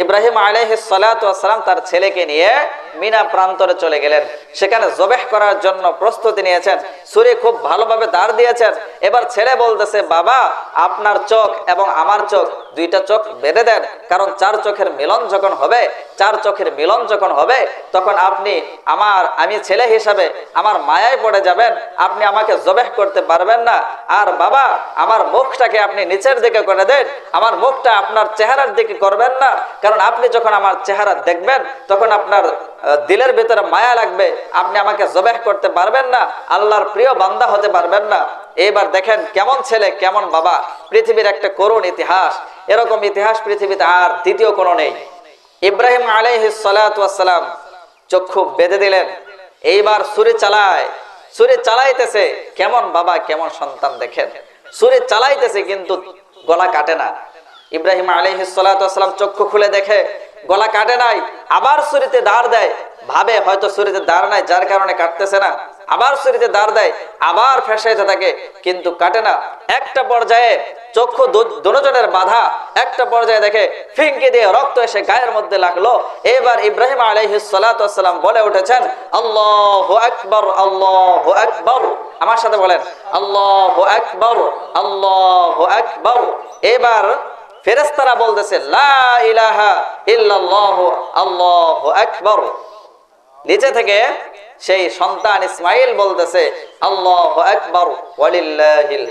ইব্রাহিম আলহিসাল্লাম তার ছেলেকে নিয়ে মিনা প্রান্তরে চলে গেলেন। সেখানে জবেহ করার জন্য প্রস্তুতি নিয়েছেন। সুরে খুব ভালোভাবে দাঁড় দিয়েছেন। এবার ছেলে বলতেছে, বাবা, আপনার চোখ এবং আমার চোখ, দুইটা চোখ বেঁধে দেন। কারণ চার চোখের মিলন যখন হবে, চার চোখের মিলন যখন হবে, তখন আপনি আমার, আমি ছেলে হিসাবে আমার মায়ায় পড়ে যাবেন। আপনি আমাকে জবেহ করতে পারবেন না। আর বাবা, আমার মুখটাকে আপনি নিচের দিকে করে দেন। আমার মুখটা আপনার চেহারার দিকে করবেন না। কারণ আপনি যখন আমার চেহারা দেখবেন, তখন আপনার দিলের ভিতরে মায়া লাগবে, আপনি আমাকে জবেহ করতে পারবেন না, আল্লাহর প্রিয় বান্দা হতে পারবেন না। এবার দেখেন কেমন ছেলে, কেমন বাবা। পৃথিবীর একটা করুণ ইতিহাস। এরকম ইতিহাস পৃথিবীতে আর দ্বিতীয় কোনো নেই। ইব্রাহিম আলাইহিসালাম চক্ষু বেঁধে দিলেন। এইবার সুরে চালায়। সুরে চালাইতেছে, কেমন বাবা, কেমন সন্তান দেখেন। সুরে চালাইতেছে, কিন্তু গলা কাটে না। ইব্রাহিম আলাইহিসালাম চক্ষু খুলে দেখে গলা কাটে নাই, আবার সুরিতে দাঁড় দেয়। ভাবে হয়তো সুরিতে দাঁড় নাই, যার কারণে কাটতেছে না। আবার সুরিতে দাঁড় দেয়, আবার ফেসাইতে থাকে, কিন্তু কাটে না। একটা পর্যায়ে চক্ষু দুজনের বাধা, একটা পর্যায়ে দেখে ফিঙ্কি দিয়ে রক্ত এসে গায়ের মধ্যে লাগল। এবার ইব্রাহিম আলাইহিসালাম বলে উঠেছেন, আল্লাহ আকবর আল্লাহ আকবর। আমার সাথে বলেন, আল্লাহ আকবর আল্লাহ আকবর। এবার ফেরেস্তারা বলতেছে লা আল্লাহু আকবার। নিচে থেকে সেই সন্তান ইসমাইল বলতেছে, আল্লাহ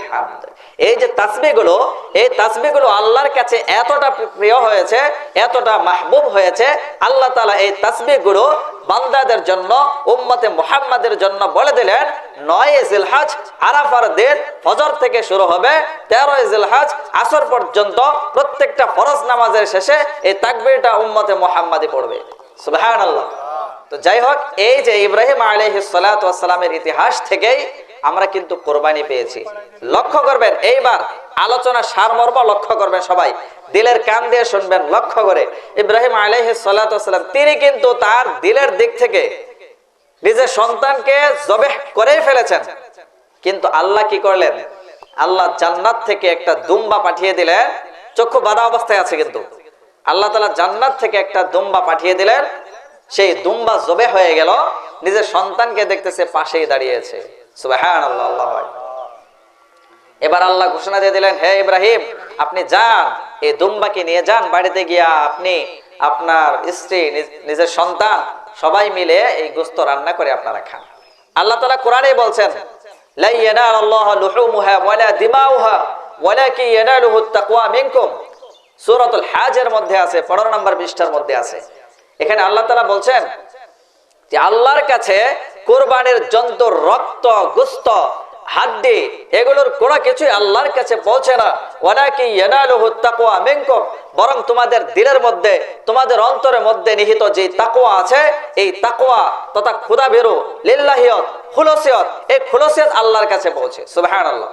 হামদ। এই যে তাসবিহগুলো, এই তাসবিহগুলো আল্লাহর কাছে এতটা প্রিয় হয়েছে, এতটা মাহবুব হয়েছে, আল্লাহ তালা এই তাসবিহগুলো বান্দাদের জন্য, উম্মতে মুহাম্মাদের জন্য বলে দিলেন, নয় জিলহাজ আরাফার দিন ফজর থেকে শুরু হবে তেরোই জিলহাজ আসর পর্যন্ত প্রত্যেকটা ফরজ নামাজের শেষে এই তাকবীরটা উম্মতে মুহাম্মাদি পড়বে। সুবহানাল্লাহ। তো যাই হোক, এই যে ইব্রাহিম আলহিসালামের ইতিহাস থেকেই আমরা কিন্তু কোরবানি পেয়েছি। লক্ষ্য করবেন, এইবার আলোচনা সারমর্ম লক্ষ্য করবেন সবাই। দিলের কান দিয়ে শুনবেন, লক্ষ্য করে। ইব্রাহিম আলহিসাল্লাম তিনি কিন্তু তার দিলের দিক থেকে নিজের সন্তানকে জবেহ করেই ফেলেছেন। কিন্তু আল্লাহ কি করলেন? আল্লাহ জান্নাত থেকে একটা দুম্বা পাঠিয়ে দিলেন। চক্ষু বাধা অবস্থায় আছে কিন্তু। আল্লাহ তালা জান্নাত থেকে একটা দুম্বা পাঠিয়ে দিলেন। সেই দুম্বা জবে হয়ে গেল, নিজের সন্তানকে দেখতেছে পাশেই দাঁড়িয়েছে। এবার আল্লাহ ঘোষণা দিয়ে দিলেন, হে ইব্রাহিম, আপনি যান, এই দুম্বাকে নিয়ে যান, বাড়িতে গিয়া আপনি, আপনার স্ত্রী নিজের সন্তান, সবাই মিলে এই গোস্ত রান্না করে আপনারা খান। আল্লাহ তালা কোরআনে বলছেন সূরাতুল আছে 15 নম্বর পৃষ্ঠার মধ্যে আছে। এখানে আল্লাহ তাআলা বলছেন যে আল্লাহর কাছে কোরবানির জন্তু রক্ত, গুস্ত, হাড্ডি এগুলোর কোনো কিছুই আল্লাহর কাছে পৌঁছে না। ওয়ালাকি ইয়ানালুহু বরং তোমাদের দিলের মধ্যে, তোমাদের অন্তরের মধ্যে নিহিত যে তাকওয়া আছে, এই তাকওয়া তথা খুদা বেরো লিল্লাহিয়ত, খুলসিয়ত, এই খুলসিয়ত আল্লাহর কাছে পৌঁছে। সুবহানাল্লাহ।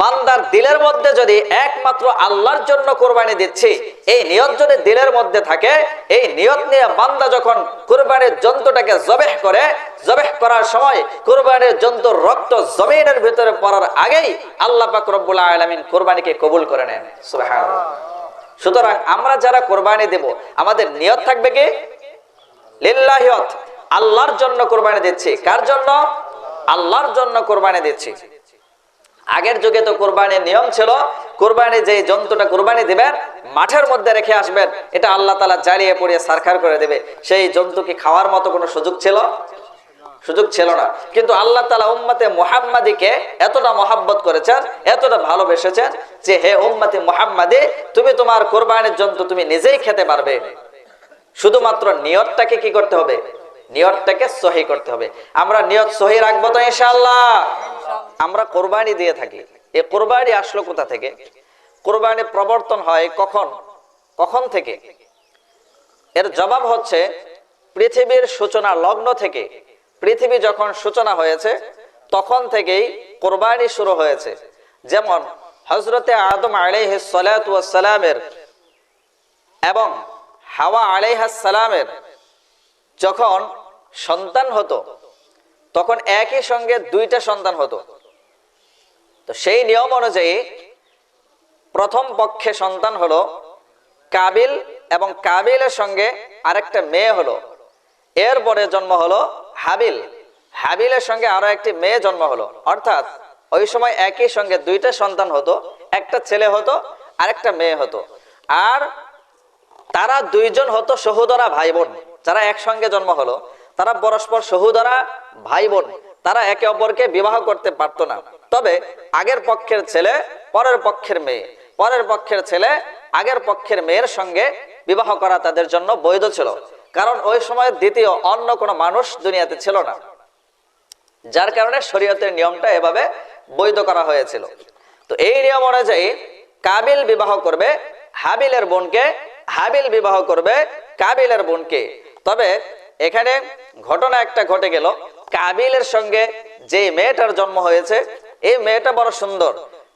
বান্দার দিলের মধ্যে যদি একমাত্র আল্লাহর জন্য কোরবানি দিচ্ছি, এই নিয়ত যদি দিলের মধ্যে থাকে, এই নিয়ত নিয়ে বান্দা যখন কোরবানির জন্তুটাকে জবেহ করে, জবেহ করার সময় কোরবানির জন্তুর রক্ত জমিনের ভিতরে পড়ার আগেই আল্লাহ পাক রব্বুল আলামিন কোরবানিকে কবুল করে নেন। সুতরাং আমরা যারা কোরবানি দেব, আমাদের নিয়ত থাকবে কি? লিল্লাহিয়ত আল্লাহর জন্য কোরবানি দিচ্ছি। কার জন্য? আল্লাহর জন্য কোরবানি দিচ্ছি। আগের যুগে তো কোরবানির নিয়ম ছিল, কোরবানি যে জন্তুটা কোরবানি দিবেন, মাঠের মধ্যে রেখে আসবেন, এটা আল্লাহ তালা জ্বালিয়ে পড়িয়ে সারখার করে দেবে। সেই জন্তু কি খাওয়ার মতো কোনো সুযোগ ছিল? সুযোগ ছিল না। কিন্তু আল্লাহ তালা উম্মতে মোহাম্মাদিকে এতটা মহাব্বত করেছেন, এতটা ভালোবেসেছেন যে, হে উম্মতে মোহাম্মাদি, তুমি তোমার কোরবানির জন্তু তুমি নিজেই খেতে পারবে। শুধুমাত্র নিয়তটাকে কি করতে হবে? নিয়তটাকে সহি করতে হবে। আমরা নিয়ত সহি রাখব তো ইনশাআল্লাহ। আমরা কোরবানি দিয়ে থাকি। এই কোরবানি আসলো কোথা থেকে? কোরবানি প্রবর্তন হয় কখন? কখন থেকে? এর জবাব হচ্ছে, পৃথিবীর সূচনা লগ্ন থেকে। পৃথিবী যখন সূচনা হয়েছে, তখন থেকেই কোরবানি শুরু হয়েছে। যেমন হজরতে আদম সালামের এবং হাওয়া আলাইহাস সালামের যখন সন্তান হতো, তখন একই সঙ্গে দুইটা সন্তান হতো। তো সেই নিয়ম অনুযায়ী প্রথম পক্ষে সন্তান হলো কাবিল এবং কাবিলের সঙ্গে আরেকটা মেয়ে হলো। এরপরে জন্ম হলো হাবিল। হাবিলের সঙ্গে আরও একটি মেয়ে জন্ম হলো। অর্থাৎ ওই সময় একই সঙ্গে দুইটা সন্তান হতো, একটা ছেলে হতো, আরেকটা মেয়ে হতো। আর তারা দুইজন হতো সহোদরা ভাই বোন যারা একসঙ্গে জন্ম হলো, তারা পরস্পর সহোদরা ভাই বোন তারা একে অপরকে বিবাহ করতে পারতো না। তবে আগের পক্ষের ছেলে, পরের পক্ষের মেয়ে। পরের পক্ষের ছেলে আগের পক্ষের মেয়ের সঙ্গে বিবাহ করা তাদের জন্য বৈধ ছিল। কারণ ওই সময় দ্বিতীয় অন্য কোনো মানুষ দুনিয়াতে ছিল না। যার কারণে শরীয়তের নিয়মটা এভাবে বৈধ করা হয়েছিল। তো এই নিয়ম অনুযায়ী কাবিল বিবাহ করবে হাবিলের বোনকে, হাবিল বিবাহ করবে কাবিলের বোনকে। তবে এখানে ঘটনা একটা ঘটে গেল। কাবিলের সঙ্গে যে মেয়েটার জন্ম হয়েছে এই মেয়েটা বড় সুন্দর।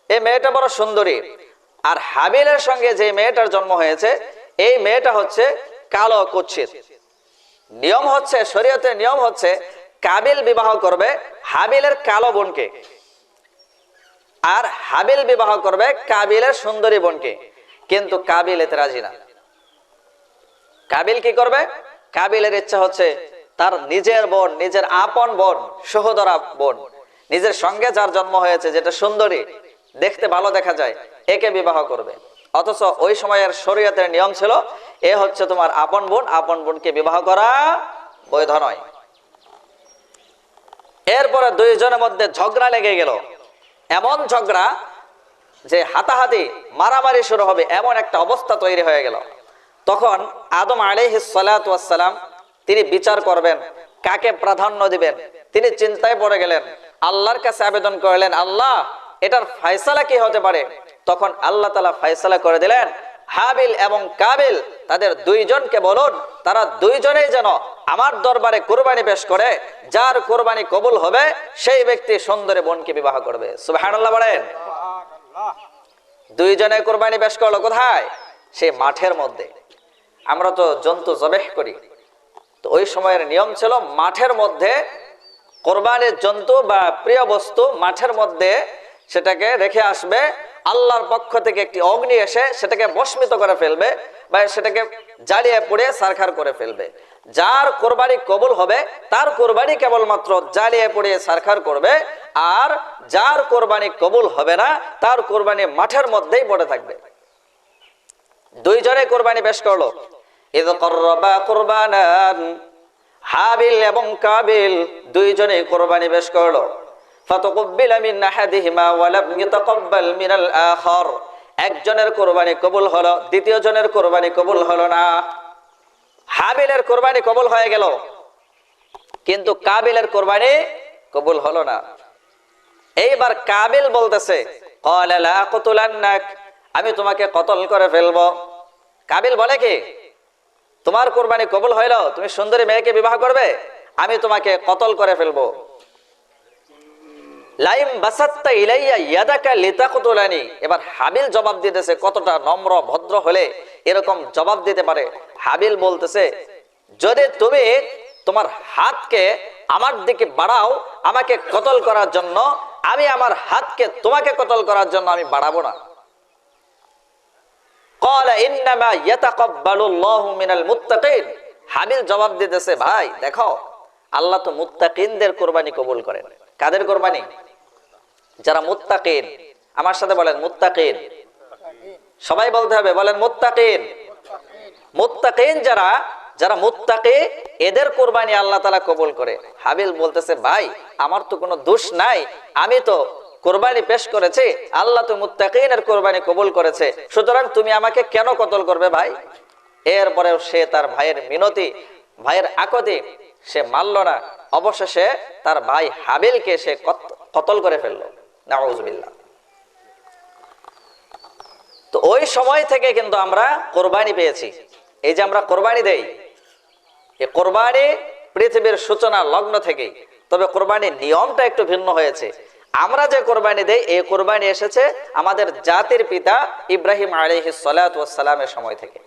এই মেয়েটা বড় সুন্দরী। আর হাবিলের সঙ্গে যে মেয়েটার জন্ম হয়েছে, এই মেয়েটা হচ্ছে কালো কুচ্ছিত নিয়ম হচ্ছে, শরীয়তের নিয়ম হচ্ছে, কাবিল বিবাহ করবে হাবিলের কালো বোনকে। আর হাবিল বিবাহ করবে কাবিলের সুন্দরী বোনকে। কিন্তু কাবিল এতে রাজি না। কাবিল কি করবে? কাবিলের ইচ্ছা হচ্ছে তার নিজের বোন, নিজের আপন বোন, সহোদরা বোন। নিজের সঙ্গে যার জন্ম হয়েছে, যেটা সুন্দরী, দেখতে ভালো দেখা যায়, একে বিবাহ করবে। অথচ ওই সময়ের শরীয়তের নিয়ম ছিল, এ হচ্ছে তোমার আপন বোন, আপন বোনকে বিবাহ করা বৈধ নয়। এরপরে দুইজনের মধ্যে ঝগড়া লেগে গেল। এমন ঝগড়া যে হাতাহাতি, মারামারি শুরু হবে, এমন একটা অবস্থা তৈরি হয়ে গেল। তখন আদম আলাইহিস সালাতু তিনি বিচার করবেন, কাকে প্রাধান্য দিবেন, তিনি চিন্তায় পড়ে গেলেন আল্লাহর কাছে আবেদন করলেন, আল্লাহ, এটার ফয়সালা কি হতে পারে? তখন আল্লাহ তালা ফয়সালা করে দিলেন, হাবিল এবং কাবিল, তাদের দুইজনকে বলুন, তারা দুইজনেই যেন আমার দরবারে কোরবানি পেশ করে, যার কোরবানি কবুল হবে, সেই ব্যক্তি সুন্দরী বোনকে বিবাহ করবে। বলেন। দুইজনে কোরবানি পেশ করল কোথায়? সেই মাঠের মধ্যে। আমরা তো জন্তু জবেহ করি। তো ওই সময়ের নিয়ম ছিল মাঠের মধ্যে কোরবানির জন্তু বা প্রিয় বস্তু মাঠের মধ্যে সেটাকে রেখে আসবে, আল্লাহর পক্ষ থেকে একটি অগ্নি এসে সেটাকে ভস্মিত করে ফেলবে বা সেটাকে জ্বালিয়ে পুড়ে সারখার করে ফেলবে। যার কোরবানি কবুল হবে, তার কোরবানি কেবলমাত্র জ্বালিয়ে পুড়িয়ে সারখার করবে আর যার কোরবানি কবুল হবে না, তার কোরবানি মাঠের মধ্যেই পড়ে থাকবে। দুইজনে কোরবানি পেশ করল। ইদ করবা কোরবানান হাবিল এবং কাবিল দুইজনে কোরবানি পেশ করল। ফাতাকাব্বাল মিন আহাদিহিমা ওয়া লাম ইয়াতাকাব্বাল মিনাল আখার। একজনের কোরবানি কবুল হলো দ্বিতীয় জনের কোরবানি কবুল হলো না। হাবিলের কোরবানি কবুল হয়ে গেল, কিন্তু কাবিলের কোরবানি কবুল হলো না। এইবার কাবিল বলতেছে আমি তোমাকে কতল করে ফেলব? কাবিল বলে কি তোমার কোরবানি কবুল হইল, তুমি সুন্দরী মেয়েকে বিবাহ করবে, আমি তোমাকে কতল করে ফেলব। এবার হাবিল জবাব দিতেছে, কতটা নম্র ভদ্র হলে এরকম জবাব দিতে পারে। হাবিল বলতেছে, যদি তুমি তোমার হাতকে আমার দিকে বাড়াও, আমাকে কতল করার জন্য, আমি আমার হাতকে তোমাকে কতল করার জন্য আমি বাড়াবো না। কলা জবাব দিতেছে, ভাই, দেখো, আল্লাহ তো মুত্তাকিনদের কোরবানি কবুল করেন। কাদের কোরবানি? যারা মুত্তাকিন, আমার সাথে বলেন, মুত্তাকিন। সবাই বলতে হবে, বলেন, মুত্তাকিন। মুত্তাকিন যারা যারা মুত্তাকি, এদের কোরবানি আল্লাহ তালা কবুল করে। হাবিল বলতেছে, ভাই, আমার তো কোনো দোষ নাই, আমি তো কোরবানি পেশ করেছে, আল্লাহ তো মুত্তাকিনের কোরবানি কবুল করেছে। সুতরাং তুমি আমাকে কেন কতল করবে ভাই? এরপরেও সে তার ভাইয়ের মিনতি, ভাইয়ের আকতি সে মানল না। অবশেষে তার ভাই হাবিলকে সে কতল করে ফেলল। নাউজুবিল্লাহ। তো ওই সময় থেকে কিন্তু আমরা কোরবানি পেয়েছি। এই যে আমরা কোরবানি দেই এই কোরবানি পৃথিবীর সূচনা লগ্ন থেকেই। তবে কোরবানির নিয়মটা একটু ভিন্ন হয়েছে। আমরা যে কোরবানি দেই, এই কোরবানি এসেছে আমাদের জাতির পিতা ইব্রাহিম আলী সালামের সময় থেকে।